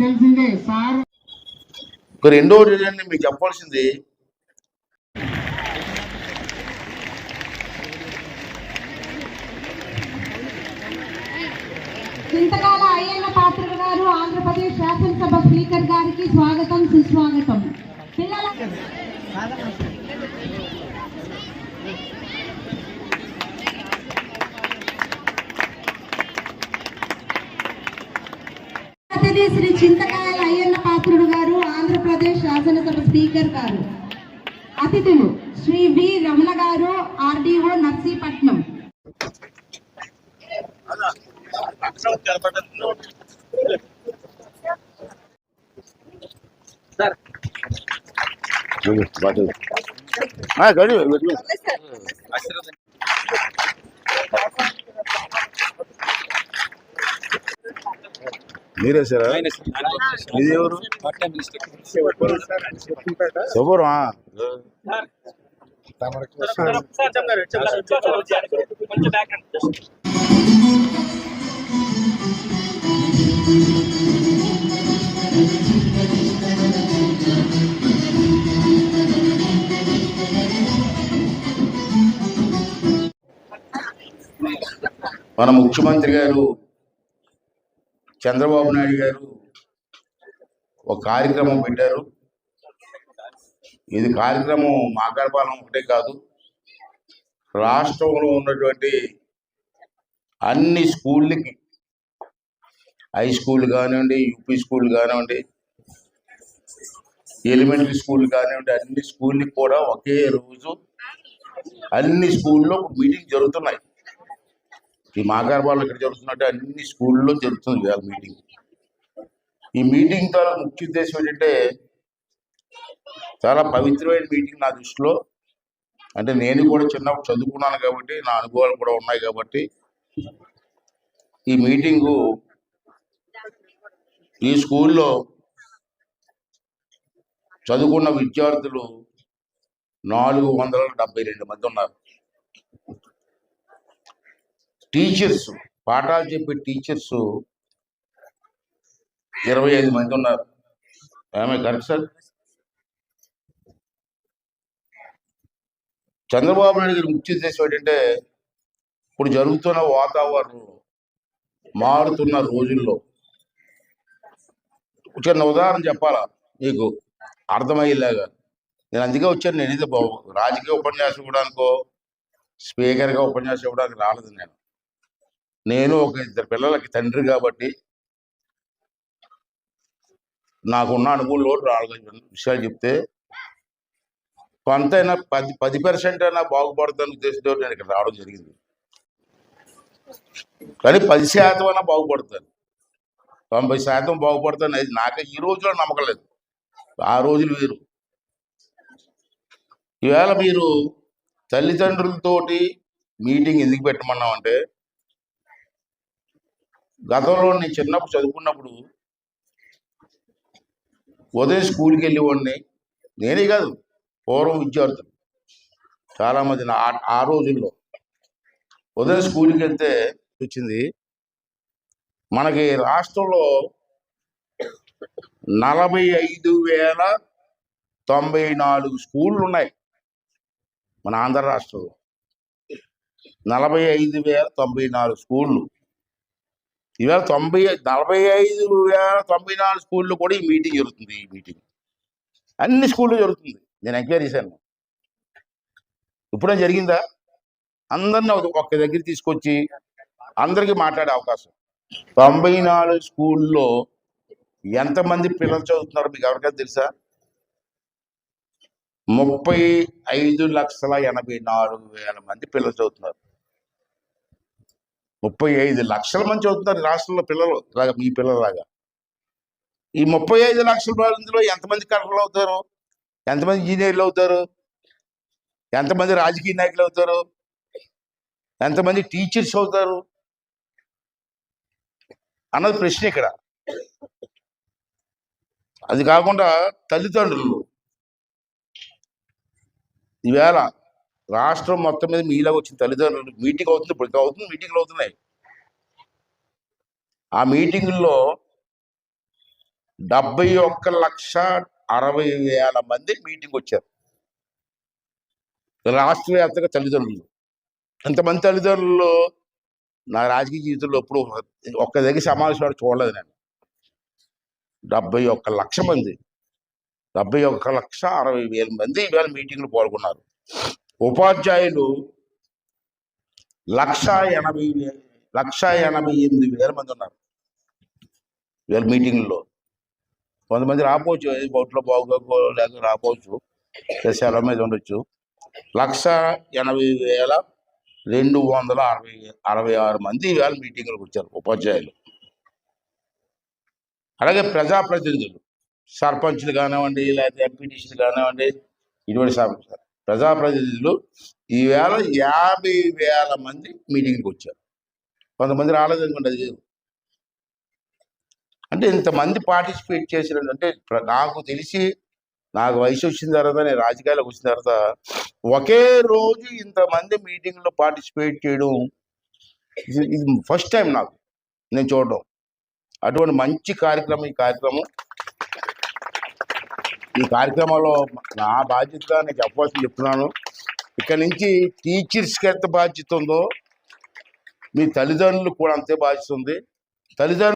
తెలిసిందే సార్. రెండోది ఏంటంటే మీకు చెప్పాల్సింది. చింతకాల అయ్యన్న పాత్రుడు గారు ఆంధ్రప్రదేశ్ శాసనసభ స్పీకర్ గారికి స్వాగతం సుస్వాగతం. పిల్లల అతిథి శ్రీ చింతకాయల అయ్యన్న పాత్రుడు గారు ఆంధ్రప్రదేశ్ శాసనసభ స్పీకర్ గారు. అతిథులు శ్రీ వి రమణ గారు ఆర్డీఓ నర్సీపట్నం. గడి, మీరే సార్? ఇది ఎవరు? శుభ్రం మన ముఖ్యమంత్రి గారు చంద్రబాబు నాయుడు గారు ఒక కార్యక్రమం పెట్టారు. ఇది కార్యక్రమం మాకాడపాలెం ఒకటే కాదు. రాష్ట్రంలో ఉన్నటువంటి అన్ని స్కూళ్ళకి హై స్కూల్ కానివ్వండి యూపీ స్కూల్ కానివ్వండి ఎలిమెంటరీ స్కూల్ కానివ్వండి అన్ని స్కూళ్ళకి కూడా ఒకే రోజు అన్ని స్కూల్లో మీటింగ్ జరుగుతున్నాయి. ఈ మాగారబాళ్ళు ఇక్కడ జరుగుతున్నట్టు అన్ని స్కూల్లో జరుగుతుంది ఇవాళ మీటింగ్. ఈ మీటింగ్ ద్వారా ముఖ్య ఉద్దేశం ఏంటంటే చాలా పవిత్రమైన మీటింగ్ నా దృష్టిలో. అంటే నేను కూడా చిన్నప్పుడు చదువుకున్నాను కాబట్టి నా అనుభవాలు కూడా ఉన్నాయి కాబట్టి ఈ మీటింగు ఈ స్కూల్లో చదువుకున్న విద్యార్థులు నాలుగు వందల డెబ్బై రెండు మంది ఉన్నారు. టీచర్స్ పాఠాలు చెప్పే టీచర్స్ ఇరవై ఐదు మంది ఉన్నారు. ఆమె కరెక్ట్ సార్. చంద్రబాబు నాయుడు గారి ముఖ్య ఉద్దేశం ఏంటంటే ఇప్పుడు జరుగుతున్న వాతావరణం మారుతున్న రోజుల్లో. చిన్న ఉదాహరణ చెప్పాలా మీకు? అర్థమయ్యేలాగా. నేను అందుకే వచ్చాను నేను ఇది రాజకీయ ఉపన్యాసం ఇవ్వడానికో స్పీకర్గా ఉపన్యాసం ఇవ్వడానికి రాలేదు నేను. నేను ఒక ఇద్దరు పిల్లలకి తండ్రి కాబట్టి నాకున్న అనుభవంలో నాలుగు విషయాలు చెప్తే కొంతైనా పది పది పర్సెంట్ అయినా బాగుపడుతున్న ఉద్దేశంతో నేను ఇక్కడ రావడం జరిగింది. కానీ పది శాతం అయినా బాగుపడతాను. తొంభై శాతం బాగుపడతాను అది నాకు ఈ రోజులో నమ్మకం లేదు. ఆ రోజులు వేరు. ఈవేళ మీరు తల్లిదండ్రులతోటి మీటింగ్ ఎందుకు పెట్టమన్నామంటే గతంలో నేను చిన్నప్పుడు చదువుకున్నప్పుడు ఉదయం స్కూల్కి వెళ్ళేవాడిని. నేనే కాదు పూర్వం విద్యార్థులు. చాలామంది నా ఆ- ఆ రోజుల్లో. ఉదయం స్కూల్కి వెళ్తే వచ్చింది. మనకి రాష్ట్రంలో నలభై ఐదు వేల తొంభై నాలుగు స్కూళ్ళు ఉన్నాయి. మన ఆంధ్ర రాష్ట్రంలో. నలభై ఐదు వేల తొంభై నాలుగు స్కూళ్ళు. ఈవేళ తొంభై నలభై ఐదు వేల తొంభై నాలుగు స్కూల్లో కూడా ఈ మీటింగ్ జరుగుతుంది ఈ మీటింగ్. అన్ని స్కూల్లో జరుగుతుంది. నేను ఎంక్వైరీ చేశాను. ఇప్పుడే జరిగిందా? అందరిని ఒక్క దగ్గర తీసుకొచ్చి అందరికీ మాట్లాడే అవకాశం. తొంభై నాలుగు స్కూల్లో ఎంతమంది పిల్లలు చదువుతున్నారో మీకు ఎవరికైనా తెలుసా? ముప్పై ఐదు లక్షల ఎనభై నాలుగు వేల మంది పిల్లలు చదువుతున్నారు. ముప్పై ఐదు లక్షల మంది చదువుతున్నారు రాష్ట్రంలో పిల్లలు లాగా మీ పిల్లలాగా ఈ ముప్పై ఐదు లక్షల మందిలో ఎంతమంది కలెక్టర్లు అవుతారు? ఎంతమంది ఇంజనీర్లు అవుతారు? ఎంతమంది రాజకీయ నాయకులు అవుతారు? ఎంతమంది టీచర్స్ అవుతారు? అన్నది ప్రశ్న ఇక్కడ. అది కాకుండా తల్లిదండ్రులు. ఈవేళ రాష్ట్రం మొత్తం మీద మీలాగా వచ్చిన తల్లిదండ్రులు మీటింగ్ అవుతుంది ఇప్పుడు అవుతుంది మీటింగ్లు అవుతున్నాయి. ఆ మీటింగుల్లో డెబ్బై ఒక్క లక్ష అరవై వేల మంది మీటింగ్ వచ్చారు. రాష్ట్ర వ్యాప్తంగా తల్లిదండ్రులు. ఎంతమంది తల్లిదండ్రులు నా రాజకీయ జీవితంలో ఎప్పుడు ఒక్క దగ్గర సమావేశం చూడలేదు నేను. డెబ్బై ఒక్క లక్ష మంది. డెబ్బై ఒక్క లక్ష అరవై వేల మంది ఇవాళ మీటింగ్లు పాల్గొన్నారు. ఉపాధ్యాయులు లక్ష ఎనభై లక్ష ఎనభై ఎనిమిది వేల మంది ఉన్నారు. ఇవాళ మీటింగ్లో కొంతమంది రాపోవచ్చు బొట్లో బాగోకో లేక రాపోవచ్చు సెల మీద ఉండొచ్చు. లక్ష ఎనభై వేల రెండు వందల అరవై అరవై ఆరు మంది ఇవాళ మీటింగ్లకు వచ్చారు ఉపాధ్యాయులు. అలాగే ప్రజాప్రతినిధులు సర్పంచ్లు కానివ్వండి లేకపోతే ఎంపీటీసీలు కానివ్వండి ఇటువంటి సర్- ప్రజాప్రతినిధులు ఈవేళ యాభై వేల మంది మీటింగ్కి వచ్చారు. కొంతమంది రాలేదనుకోండి అది అంటే ఇంతమంది పార్టిసిపేట్ చేసినట్టు అంటే నాకు తెలిసి నాకు వయసు వచ్చిన తర్వాత నేను రాజకీయాలకు వచ్చిన తర్వాత ఒకే రోజు ఇంతమంది మీటింగ్లో పార్టిసిపేట్ చేయడం ఇది ఇది ఫస్ట్ టైం నాకు నేను చూడడం. అటువంటి మంచి కార్యక్రమం ఈ కార్యక్రమం ఈ కార్యక్రమంలో నా బాధ్యత నేను చెప్పవలసింది చెప్తున్నాను. ఇక్కడ నుంచి టీచర్స్కి ఎంత బాధ్యత ఉందో మీ తల్లిదండ్రులు కూడా అంతే బాధ్యత ఉంది. తల్లిదండ్రులు